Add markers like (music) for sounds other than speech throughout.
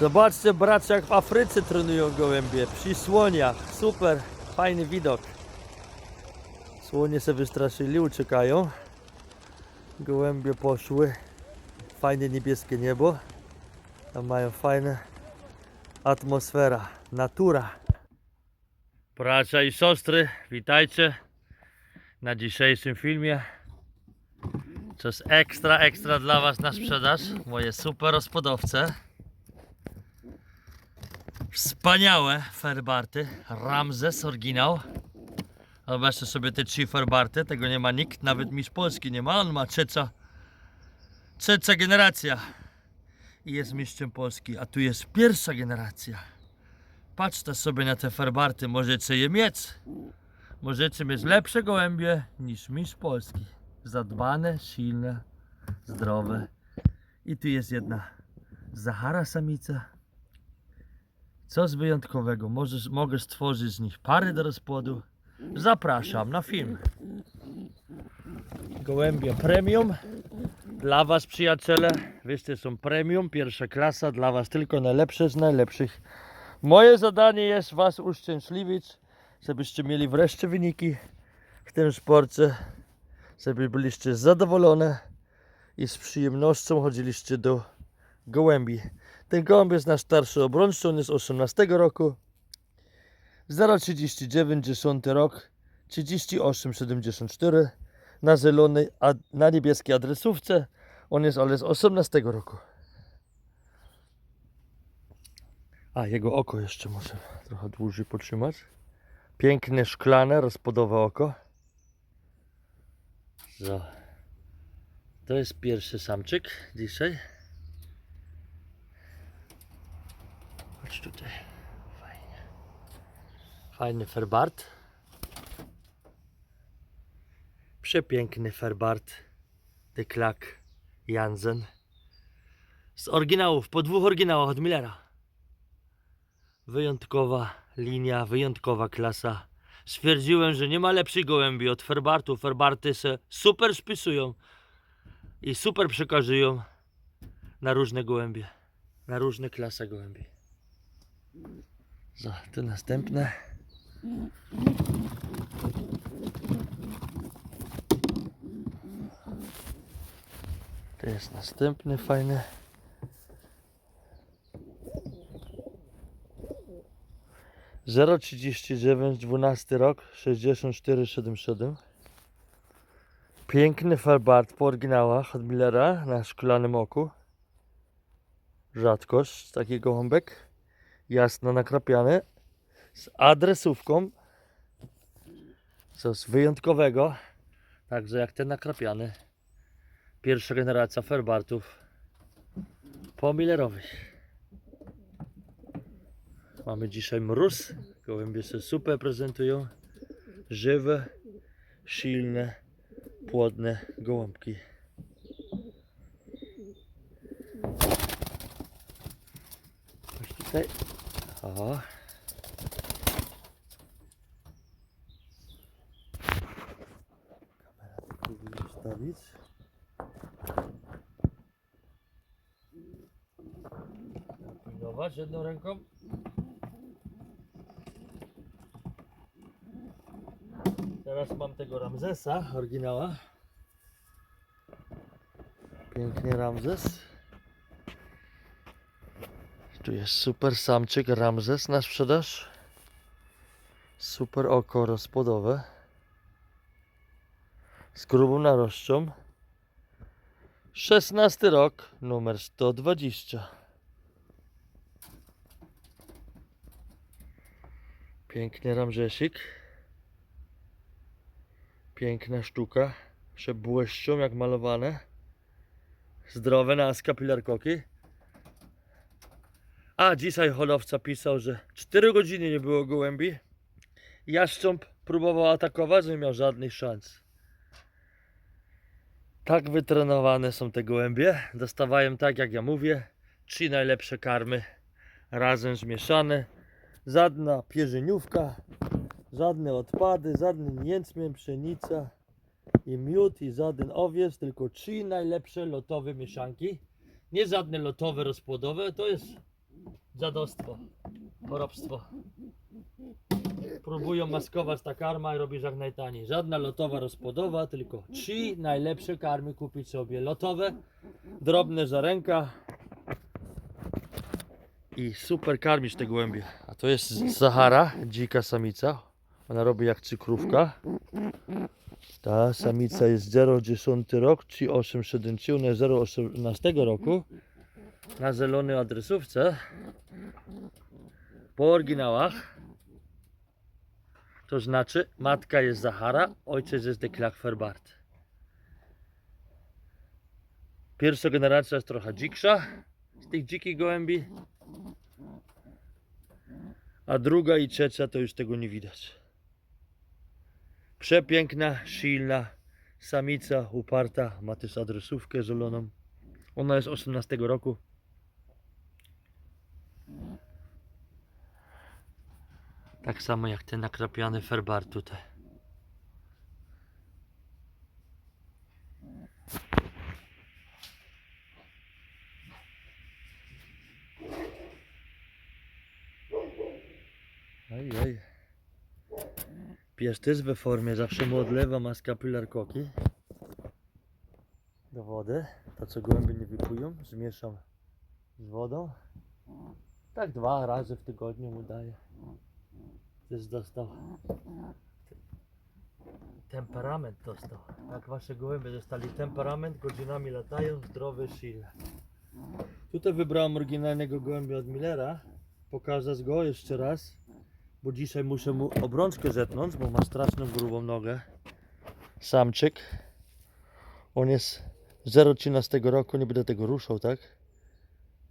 Zobaczcie bracia jak w Afryce trenują gołębie, przy słoniach, super, fajny widok. Słonie się wystraszyli, uciekają. Gołębie poszły, fajne niebieskie niebo. Tam mają fajne atmosfera, natura. Bracia i siostry, witajcie na dzisiejszym filmie. Coś ekstra, ekstra dla Was na sprzedaż. Moje super rozpodowce. Wspaniałe ferbarty. Ramzes oryginał. Zobaczcie sobie te trzy ferbarty. Tego nie ma nikt, nawet mistrz Polski nie ma. On ma trzecia, trzecia generacja. I jest mistrzem Polski. A tu jest pierwsza generacja. Patrzcie sobie na te ferbarty. Możecie je mieć. Możecie mieć lepsze gołębie niż mistrz Polski. Zadbane, silne, zdrowe. I tu jest jedna Zahara samica. Coś wyjątkowego. Możesz, mogę stworzyć z nich pary do rozpłodu. Zapraszam na film. Gołębie premium. Dla Was przyjaciele. Wiecie, są premium, pierwsza klasa. Dla Was tylko najlepsze z najlepszych. Moje zadanie jest Was uszczęśliwić, żebyście mieli wreszcie wyniki w tym sporcie. Żeby byliście zadowolone i z przyjemnością chodziliście do gołębi. Ten gołąb jest nasz starszy obrońca, on jest 18 roku. 039 10 rok 3874 na zielonej, a na niebieskiej adresówce. On jest ale z 18 roku. A jego oko jeszcze muszę trochę dłużej potrzymać. Piękne, szklane, rozpodowe oko. So. To jest pierwszy samczyk dzisiaj. Chodź tutaj. Fajnie. Fajny ferbart. Przepiękny ferbart. De Klerk Jansen. Z oryginałów, po dwóch oryginałach od Millera. Wyjątkowa linia, wyjątkowa klasa. Stwierdziłem, że nie ma lepszej gołębi od ferbartu. Ferbarty se super spisują i super przekazują na różne gołębie, na różne klasy gołębi. Za to następne. To jest następny fajny. Zero trzydzieści dziewięć, dwunasty rok, sześćdziesiąt cztery, siedem siedem. Piękny farbart po oryginałach od Millera na szklanym oku. Rzadkość taki gołąbek. Jasno nakrapiany. Z adresówką. Coś wyjątkowego. Także jak ten nakrapiany. Pierwsza generacja ferbartów po Millerowych. Mamy dzisiaj mróz. Gołębie się super prezentują. Żywe, silne, płodne gołąbki. Tutaj. O. Kamera tu powinna ustawić. Pilnować jedną ręką. Teraz mam tego Ramzesa, oryginała. Pięknie Ramzes. Tu jest super samczyk Ramzes na sprzedaż. Super oko rozpłodowe. Z grubą narożczą. 16 rok, numer 120. Piękny Ramzesik. Piękna sztuka. Przebłyszczą jak malowane. Zdrowe nas kapilarkoki. A dzisiaj hodowca pisał, że 4 godziny nie było gołębi. Jaszcząb próbował atakować, nie miał żadnych szans. Tak wytrenowane są te gołębie. Dostawają tak jak ja mówię. Trzy najlepsze karmy razem zmieszane. Żadna pierzyniówka, żadne odpady, żaden jęczmień, pszenica i miód i żaden owiec, tylko trzy najlepsze lotowe mieszanki. Nie żadne lotowe, rozpłodowe, to jest Dziadostwo. Chorobstwo. Próbują maskować ta karma i robisz jak najtaniej. Żadna lotowa rozpłodowa, tylko trzy najlepsze karmy kupić sobie. Lotowe, drobne żarenka i super karmisz te głębie. A to jest Sahara, dzika samica. Ona robi jak cykrówka. Ta samica jest 0,10 rok, 3,873, ona jest 0,18 roku. Na zielonej adresówce. Po oryginałach. To znaczy matka jest Zahara, ojciec jest de Klakverbart. Pierwsza generacja jest trochę dziksza z tych dzikich gołębi. A druga i trzecia to już tego nie widać. Przepiękna, silna samica, uparta, ma też adresówkę zieloną. Ona jest 18 roku. Tak samo jak ten nakrapiany ferbar tutaj. Oj, oj. Pies też we formie, zawsze mu odlewa, ma skapular koki. Do wody. To co gołębie nie wykują, zmieszam z wodą. Tak dwa razy w tygodniu mu daję. Też dostał. Temperament dostał. Jak wasze gołębie dostali temperament, godzinami latają, zdrowe, silne. Tutaj wybrałem oryginalnego gołębia od Millera. Pokazać go jeszcze raz. Bo dzisiaj muszę mu obrączkę zetnąć, bo ma straszną grubą nogę. Samczyk. On jest 0,13 roku, nie będę tego ruszał, tak?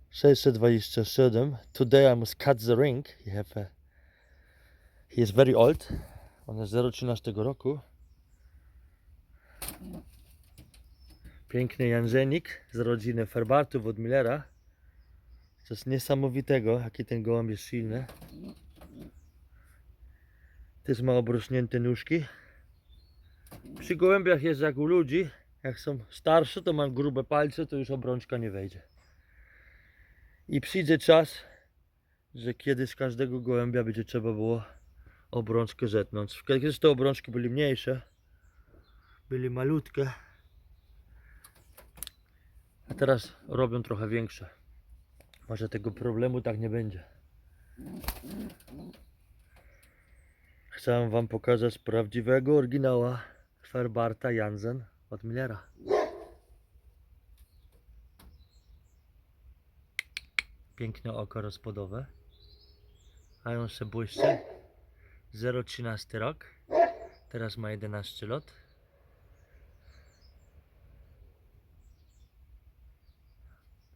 627. Today I must cut the ring. Have a, is very old. On jest 0,13 roku. Piękny Janżenik z rodziny Ferbartów od Millera. Coś niesamowitego, jaki ten gołąb jest silny. Też ma obrośnięte nóżki. Przy gołębiach jest jak u ludzi. Jak są starsze, to mam grube palce, to już obrączka nie wejdzie. I przyjdzie czas, że kiedyś każdego gołębia będzie trzeba było obrączkę zetnąć. Kiedyś te obrączki były mniejsze, były malutkie, a teraz robią trochę większe. Może tego problemu tak nie będzie. Chcę wam pokazać prawdziwego oryginała Ferbarta Jansen od Millera. Piękne oko rozpodowe. A on się błyszczy. 0,13 rok. Teraz ma 11 lat.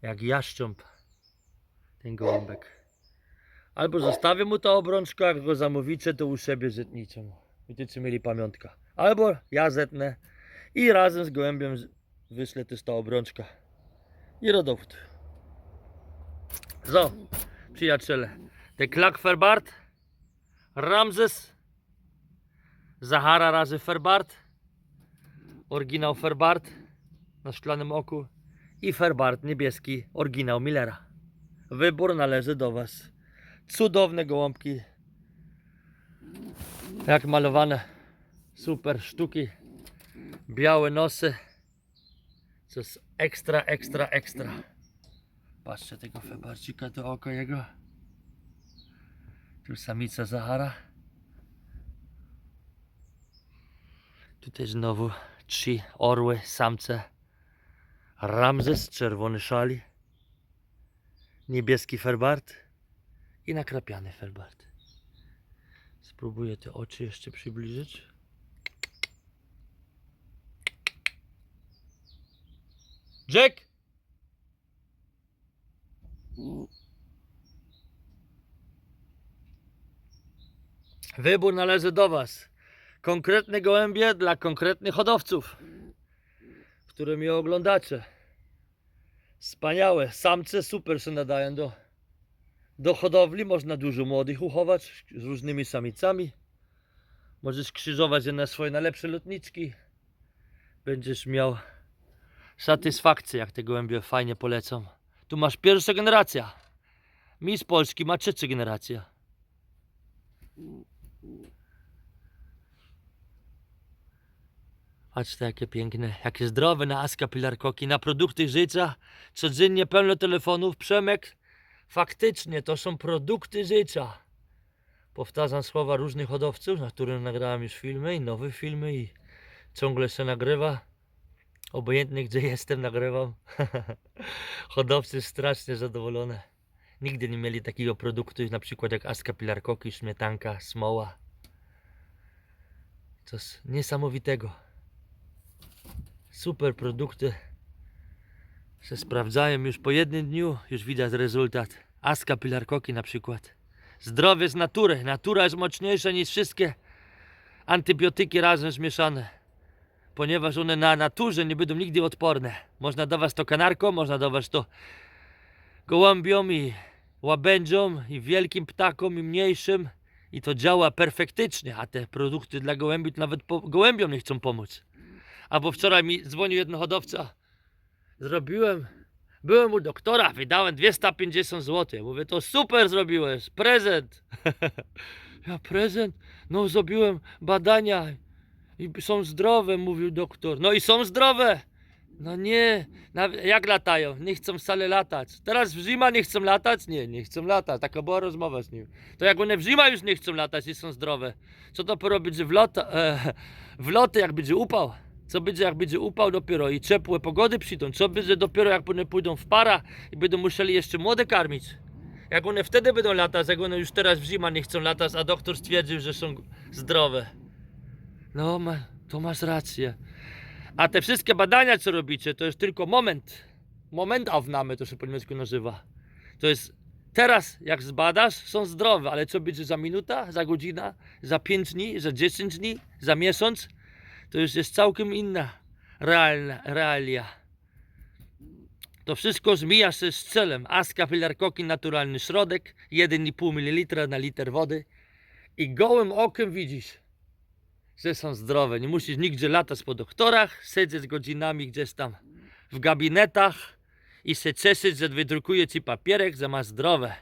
Jak jaszcząb ten gołąbek. Albo zostawię mu to obrączkę, jak go zamówicie, to u siebie zetnicie mu. Będziecie mieli pamiątka. Albo ja zetnę i razem z gołębiem wyślę też ta obrączka. I rodowód. So, przyjaciele. The Klak Ferbart, Ramzes, Zahara razy Ferbart, oryginał Ferbart na szklanym oku i Ferbart niebieski, oryginał Millera. Wybór należy do Was. Cudowne gołąbki. Jak malowane. Super sztuki. Białe nosy. Co jest ekstra, ekstra, ekstra. Patrzcie tego febarcika, to oko jego. Tu samica Zahara. Tutaj znowu trzy orły, samce. Ramzes, czerwony szali. Niebieski ferbart i nakrapiany ferbart. Spróbuję te oczy jeszcze przybliżyć. Jack! Wybór należy do Was. Konkretne gołębie dla konkretnych hodowców, które mnie oglądacie. Wspaniałe. Samce super się nadają do, do hodowli. Można dużo młodych uchować z różnymi samicami. Możesz krzyżować je na swoje najlepsze lotniczki. Będziesz miał satysfakcję, jak te gołębie fajnie polecą. Tu masz pierwsza generacja. Mistrz Polski ma trzecia generacja. Patrzcie jakie piękne, jakie zdrowe na Aska Pilarkoki, na produkty życia. Codziennie pełno telefonów. Przemek, faktycznie to są produkty życia. Powtarzam słowa różnych hodowców, na których nagrałem już filmy i nowe filmy i ciągle się nagrywa. Obojętnie gdzie jestem, nagrywam. (laughs) Hodowcy strasznie zadowolone. Nigdy nie mieli takiego produktu, na przykład jak Aska Pilarkoki, śmietanka, smoła. Coś niesamowitego. Super produkty. Se sprawdzają już po jednym dniu, już widać rezultat. Aska Pilarkoki na przykład. Zdrowie z natury. Natura jest mocniejsza niż wszystkie antybiotyki razem zmieszane. Ponieważ one na naturze nie będą nigdy odporne. Można dawać to kanarkom, można dawać to gołębiom i łabędziom i wielkim ptakom i mniejszym. I to działa perfektycznie, a te produkty dla gołębi to nawet po, gołębiom nie chcą pomóc. Albo wczoraj mi dzwonił jeden hodowca. Zrobiłem, byłem u doktora, wydałem 250 zł. Mówię, to super zrobiłeś, prezent. (laughs) ja prezent? No zrobiłem badania i są zdrowe, mówił doktor. No i są zdrowe. No nie, jak latają? Nie chcą wcale latać. Teraz w zima nie chcą latać? Nie, nie chcą latać. Taka była rozmowa z nim. To jak one w zima już nie chcą latać i są zdrowe, co dopiero będzie w, lota, e, w loty, jak będzie upał? Co będzie, jak będzie upał dopiero i ciepłe pogody przyjdą? Co będzie dopiero, jak one pójdą w para i będą musieli jeszcze młode karmić? Jak one wtedy będą latać, jak one już teraz w zima nie chcą latać, a doktor stwierdził, że są zdrowe. No, ma, to masz rację. A te wszystkie badania, co robicie, to jest tylko moment. Moment Aufnahme to się po niemiecku nazywa. To jest teraz, jak zbadasz, są zdrowe, ale co będzie za minuta, za godzina, za 5 dni, za 10 dni, za miesiąc, to już jest całkiem inna realna, realia. To wszystko zmija się z celem. Aska filarkoki, naturalny środek, 1,5 ml na liter wody i gołym okiem widzisz, że są zdrowe. Nie musisz nigdzie latać po doktorach, siedzieć godzinami gdzieś tam w gabinetach i się cieszyć, że wydrukuje ci papierek, że masz zdrowe.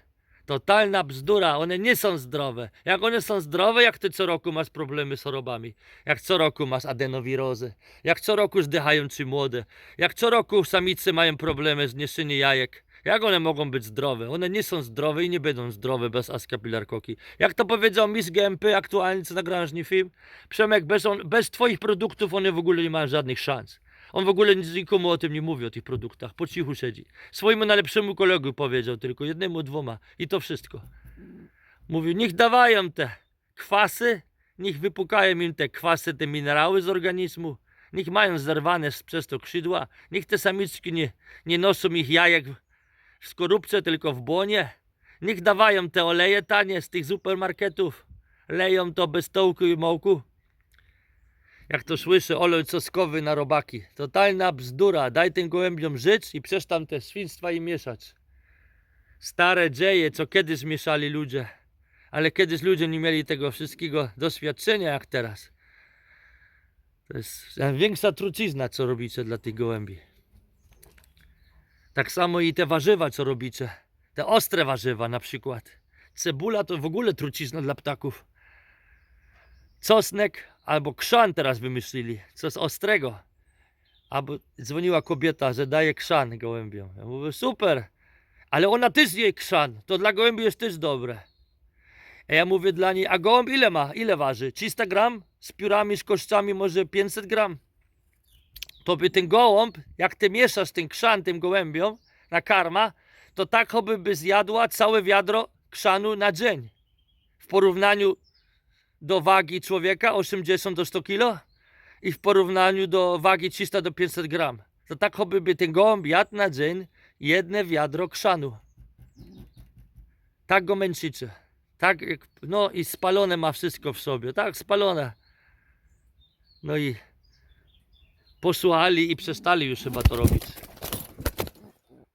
Totalna bzdura, one nie są zdrowe. Jak one są zdrowe, jak ty co roku masz problemy z chorobami, jak co roku masz adenowirozę, jak co roku zdychają ci młode, jak co roku samice mają problemy z niesieniem jajek. Jak one mogą być zdrowe? One nie są zdrowe i nie będą zdrowe bez askapilarkoki. Jak to powiedział Miss GMP aktualnie, co nagrałem film? Przemek, bez, on, bez twoich produktów one w ogóle nie mają żadnych szans. On w ogóle nikomu o tym nie mówi, o tych produktach. Po cichu siedzi. Swojemu najlepszemu kolegu powiedział tylko, jednemu, dwoma. I to wszystko. Mówił, niech dawają te kwasy, niech wypukają im te kwasy, te minerały z organizmu. Niech mają zerwane przez to skrzydła. Niech te samiczki nie, nie noszą ich jajek w- skorupce, tylko w błonie. Niech dawają te oleje tanie z tych supermarketów. Leją to bez tołku i mołku. Jak to słyszę, olej coskowy na robaki. Totalna bzdura. Daj tym gołębiom żyć i przestań te świństwa im mieszać. Stare dzieje, co kiedyś mieszali ludzie. Ale kiedyś ludzie nie mieli tego wszystkiego doświadczenia jak teraz. To jest większa trucizna, co robicie dla tych gołębi. Tak samo i te warzywa, co robicie. Te ostre warzywa na przykład. Cebula to w ogóle trucizna dla ptaków. Czosnek albo krzan teraz wymyślili. Coś ostrego. Albo dzwoniła kobieta, że daje krzan gołębiom. Ja mówię, super. Ale ona też je krzan. To dla gołębi jest też dobre. A ja mówię dla niej, a gołąb ile ma? Ile waży? 300 gram? Z piórami, z koszczami może 500 gram? To by ten gołąb, jak ty mieszasz ten krzan tym gołębiom na karma, to tak choby by zjadła całe wiadro krzanu na dzień. W porównaniu do wagi człowieka 80 do 100 kg i w porównaniu do wagi 300 do 500 gram. To tak choby by ten gołąb jadł na dzień jedne wiadro krzanu. Tak go męczycie. Tak, no i spalone ma wszystko w sobie. Tak, spalone. No i posłuchali i przestali już chyba to robić.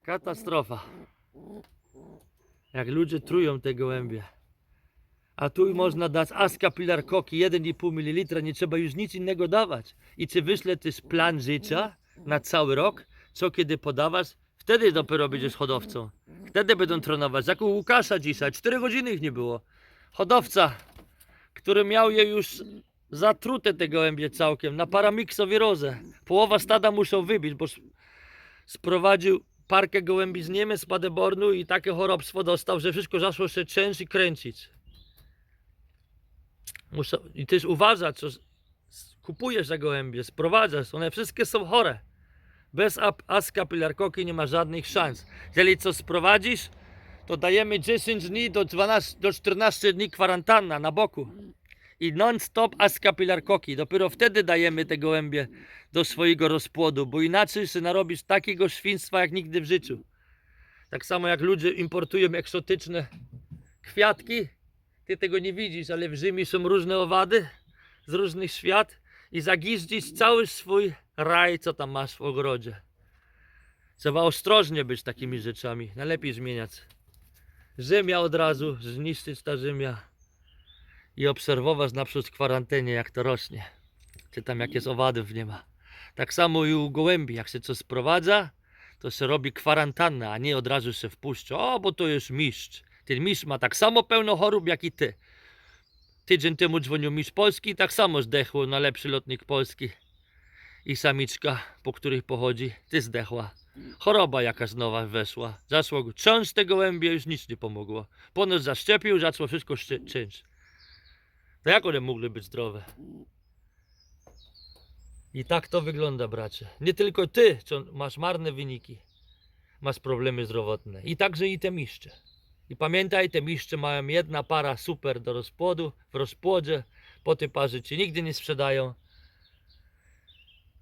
Katastrofa. Jak ludzie trują te gołębie. A tu można dać aska pilar koki 1,5 ml, nie trzeba już nic innego dawać. I czy wyśle też plan życia na cały rok, co kiedy podawać w Wtedy dopiero będziesz hodowcą. Wtedy będą trenować. Jak u Łukasza dzisiaj, 4 godziny ich nie było. Hodowca, który miał je już zatrute te gołębie całkiem, na paramiksowirozę. Połowa stada musiał wybić, bo sprowadził parkę gołębi z Niemiec, z Paderbornu i takie chorobstwo dostał, że wszystko zaczęło się trzęść i kręcić. Muszę, I też uważać, co kupujesz za gołębie, sprowadzasz, one wszystkie są chore. Bez ap- askapilarkoki nie ma żadnych szans. Jeżeli co sprowadzisz, to dajemy 10 dni do, 12, do 14 dni kwarantanna na boku. I non-stop askapilarkoki. Dopiero wtedy dajemy te gołębie do swojego rozpłodu, bo inaczej się narobisz takiego świństwa jak nigdy w życiu. Tak samo jak ludzie importują egzotyczne kwiatki, ty tego nie widzisz, ale w Rzymie są różne owady z różnych świat i zagizdzisz cały swój raj, co tam masz w ogrodzie. Trzeba ostrożnie być takimi rzeczami. Najlepiej zmieniać. Ziemia od razu, zniszczyć ta ziemia i obserwować naprzód w kwarantannie, jak to rośnie. Czy tam jakieś owadów nie ma. Tak samo i u gołębi, jak się coś sprowadza, to się robi kwarantanna, a nie od razu się wpuszcza. O, bo to jest mistrz. Ten mistrz ma tak samo pełno chorób, jak i ty. Tydzień temu dzwonił mistrz Polski, tak samo zdechł najlepszy lotnik Polski. I samiczka, po których pochodzi, ty zdechła. Choroba jakaś nowa weszła. Zaczło go trząść te gołębie, już nic nie pomogło. Ponoć zaszczepił, zaczęło wszystko czyć. To jak one mogły być zdrowe? I tak to wygląda, bracie. Nie tylko ty, masz marne wyniki, masz problemy zdrowotne. I także i te miszcze. I pamiętaj, te miszcze mają jedna para super do rozpłodu, w rozpłodzie. Po tej parze ci nigdy nie sprzedają.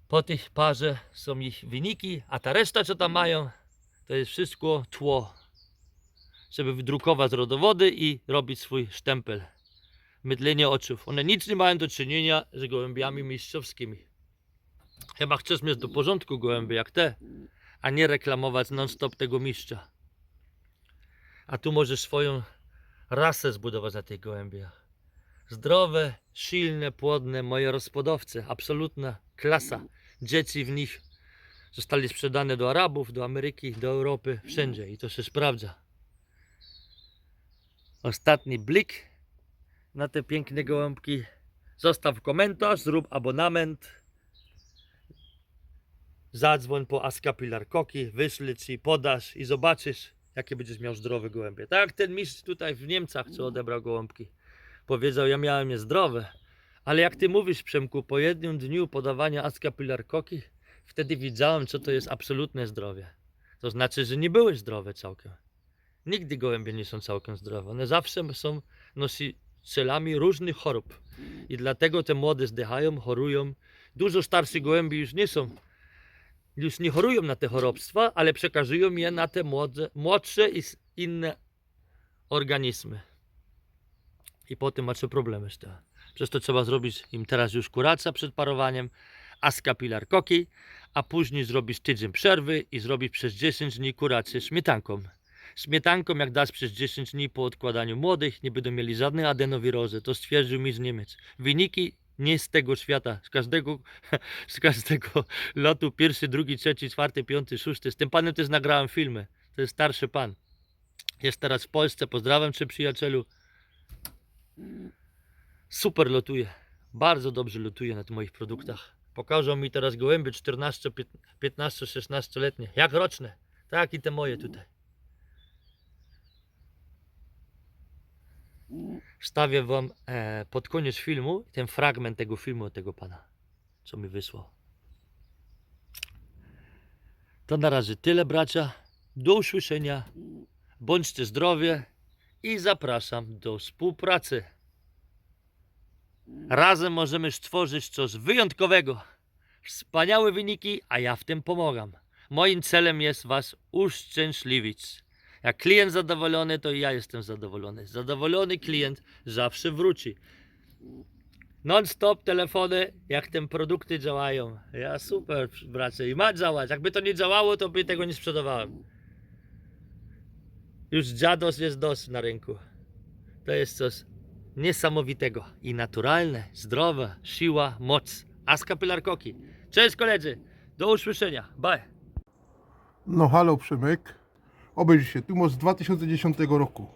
Po tej parze są ich wyniki, a ta reszta, co tam mają, to jest wszystko tło, żeby wydrukować rodowody i robić swój sztempel. Mydlenie oczów. One nic nie mają do czynienia z gołębiami mistrzowskimi. Chyba chcesz mieć do porządku gołębie jak te, a nie reklamować non-stop tego mistrza. A tu możesz swoją rasę zbudować na tych gołębiach. Zdrowe, silne, płodne, moje rozpłodowce. Absolutna klasa. Dzieci w nich zostali sprzedane do Arabów, do Ameryki, do Europy, wszędzie i to się sprawdza. Ostatni blik na te piękne gołąbki. Zostaw komentarz, zrób abonament. Zadzwoń po Askapilar Koki, wyślę ci, podasz i zobaczysz, jakie będziesz miał zdrowe gołębie. Tak jak ten mistrz tutaj w Niemcach, co odebrał gołąbki. Powiedział, ja miałem je zdrowe. Ale jak ty mówisz, Przemku, po jednym dniu podawania Askapilar Koki, wtedy widziałem, co to jest absolutne zdrowie. To znaczy, że nie były zdrowe całkiem. Nigdy gołębie nie są całkiem zdrowe. One zawsze są nosicielami różnych chorób. I dlatego te młode zdychają, chorują. Dużo starszych gołębi już nie są już nie chorują na te chorobstwa, ale przekazują je na te młodze, młodsze i inne organizmy. I potem macie problemy z tym. Przez to trzeba zrobić im teraz już kuracja przed parowaniem, askapilar koki, a później zrobić tydzień przerwy i zrobić przez 10 dni kurację śmietanką. Śmietanką, jak dasz przez 10 dni po odkładaniu młodych, nie będą mieli żadnej adenowirozy. To stwierdził mi z Niemiec. Wyniki nie z tego świata, z każdego, (laughs) z każdego lotu, pierwszy, drugi, trzeci, czwarty, piąty, szósty. Z tym panem też nagrałem filmy. To jest starszy pan. Jest teraz w Polsce. Pozdrawiam cię przyjacielu. Super lotuje. Bardzo dobrze lotuje na tych moich produktach. Pokażą mi teraz gołębie 14, 15, 16 letnie. Jak roczne. Tak i te moje tutaj. Wstawię wam e, pod koniec filmu ten fragment tego filmu tego pana, co mi wysłał. To na razie tyle, bracia. Do usłyszenia. Bądźcie zdrowie i zapraszam do współpracy. Razem możemy stworzyć coś wyjątkowego. Wspaniałe wyniki, a ja w tym pomagam. Moim celem jest Was uszczęśliwić. Jak klient zadowolony, to i ja jestem zadowolony. Zadowolony klient zawsze wróci. Non-stop telefony, jak te produkty działają. Ja super, bracie, i ma działać. Jakby to nie działało, to by tego nie sprzedawałem. Już dziados jest dos na rynku. To jest coś niesamowitego i naturalne, zdrowe, siła, moc. Aska Pilarkoki. Cześć koledzy, do usłyszenia. Bye. No halo Przemek, obejrzyj się, tu masz z 2010 roku.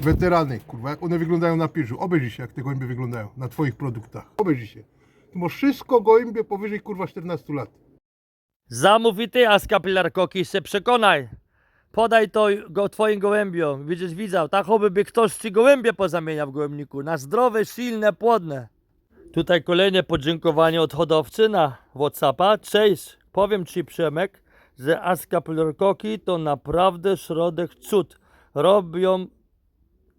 Weterany, kurwa, jak one wyglądają na pierzu. Obejrzyj się, jak te gołębie wyglądają na twoich produktach. Obejrzyj się. Tu masz wszystko gołębie powyżej, kurwa, 14 lat. Zamów i ty, Aska Pilarkoki, się przekonaj. Podaj to go twoim gołębiom. Widzisz, widział, tak by ktoś ci gołębie pozamieniał w gołębniku. Na zdrowe, silne, płodne. Tutaj kolejne podziękowanie od hodowcy na Whatsappa. Cześć, powiem ci Przemek, że Aska Pilarkoki to naprawdę środek cud. Robią,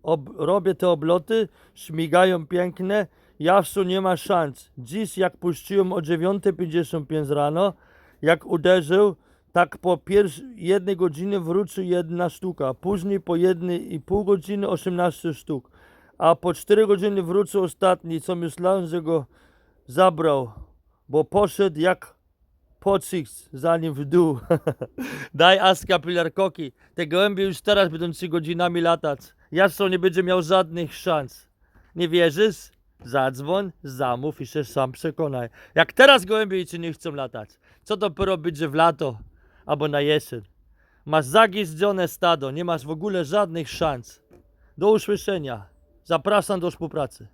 ob, robię te obloty, śmigają piękne, jawsu nie ma szans. Dziś jak puściłem o 9.55 rano, jak uderzył, tak po pierwszej jednej godzinie wrócił jedna sztuka, później po jednej i pół godziny 18 sztuk, a po 4 godziny wrócił ostatni, co myślałem, że go zabrał, bo poszedł jak pocisk zanim w dół. (laughs) Daj Aska Pilarkoki, te gołębie już teraz będą 3 godzinami latać. Jasno nie będzie miał żadnych szans. Nie wierzysz? Zadzwoń, zamów i się sam przekonaj. Jak teraz gołębie ci nie chcą latać, co dopiero będzie w lato albo na jesień. Masz zagizdzone stado, nie masz w ogóle żadnych szans. Do usłyszenia. Zapraszam do współpracy.